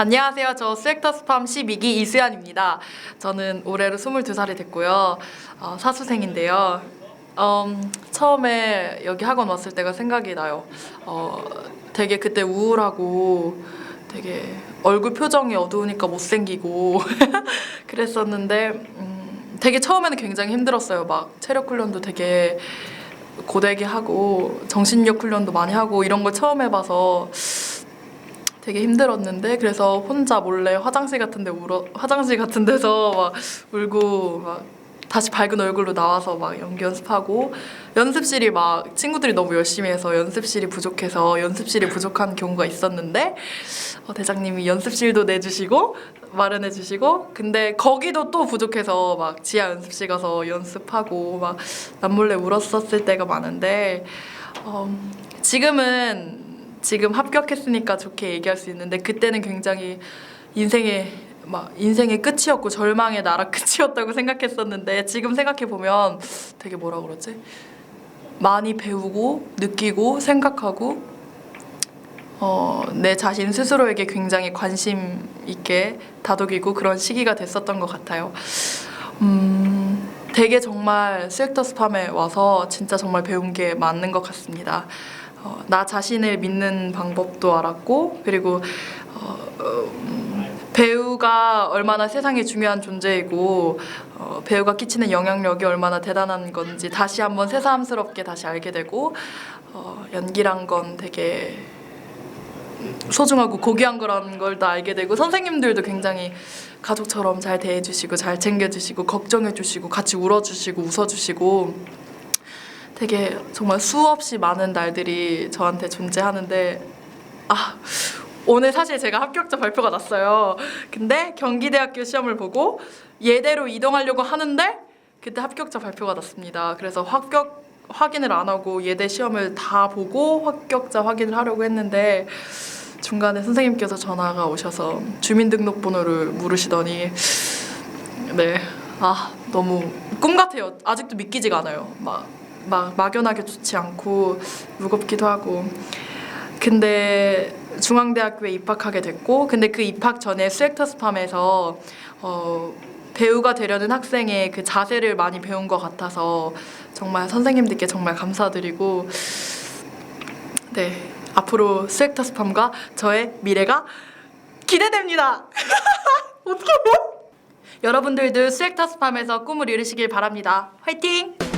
안녕하세요. 저 스액터 스팜 12기 이수연입니다. 저는 올해로 22살이 됐고요. 어, 사수생인데요. 음, 처음에 여기 학원 왔을 때가 생각이 나요. 어, 되게 그때 우울하고 되게 얼굴 표정이 어두우니까 못생기고 그랬었는데 음, 되게 처음에는 굉장히 힘들었어요. 막 체력 훈련도 되게 고되게 하고 정신력 훈련도 많이 하고 이런 걸 처음 해봐서 되게 힘들었는데 그래서 혼자 몰래 화장실 같은데 울어 화장실 같은 데서 막 울고 막 다시 밝은 얼굴로 나와서 막 연기 연습하고 연습실이 막 친구들이 너무 열심히 해서 연습실이 부족해서 연습실이 부족한 경우가 있었는데 어, 대장님이 연습실도 내주시고 마련해 주시고 근데 거기도 또 부족해서 막 지하 연습실 가서 연습하고 막 남몰래 울었었을 때가 많은데 어, 지금은 지금 합격했으니까 좋게 얘기할 수 있는데 그때는 굉장히 인생의 막 인생의 끝이었고 절망의 나라 끝이었다고 생각했었는데 지금 생각해 보면 되게 뭐라 그러지 많이 배우고 느끼고 생각하고 어, 내 자신 스스로에게 굉장히 관심 있게 다독이고 그런 시기가 됐었던 것 같아요. 음, 되게 정말 셀터 스팜에 와서 진짜 정말 배운 게 많은 것 같습니다. 어, 나 자신을 믿는 방법도 알았고 그리고 어, 음, 배우가 얼마나 세상에 중요한 존재이고 어, 배우가 끼치는 영향력이 얼마나 대단한 건지 다시 한번 새삼스럽게 다시 알게 되고 어, 연기란 건 되게 소중하고 고귀한 거라는 걸 다 알게 되고 선생님들도 굉장히 가족처럼 잘 대해주시고 잘 챙겨주시고 걱정해주시고 같이 울어주시고 웃어주시고 되게 정말 수없이 많은 날들이 저한테 존재하는데 아 오늘 사실 제가 합격자 발표가 났어요. 근데 경기대학교 시험을 보고 예대로 이동하려고 하는데 그때 합격자 발표가 났습니다. 그래서 합격 확인을 안 하고 예대 시험을 다 보고 합격자 확인을 하려고 했는데 중간에 선생님께서 전화가 오셔서 주민등록번호를 물으시더니 네. 아, 너무 꿈 같아요. 아직도 믿기지가 않아요. 막, 막 막연하게 좋지 않고 무겁기도 하고. 근데 중앙대학교에 입학하게 됐고, 근데 그 입학 전에 스웨터스팜에서 어, 배우가 되려는 학생의 그 자세를 많이 배운 것 같아서 정말 선생님들께 정말 감사드리고, 네. 앞으로 스웨터스팜과 저의 미래가 기대됩니다. 어떡해? 여러분들도 스웨터스팜에서 꿈을 이루시길 바랍니다. 화이팅!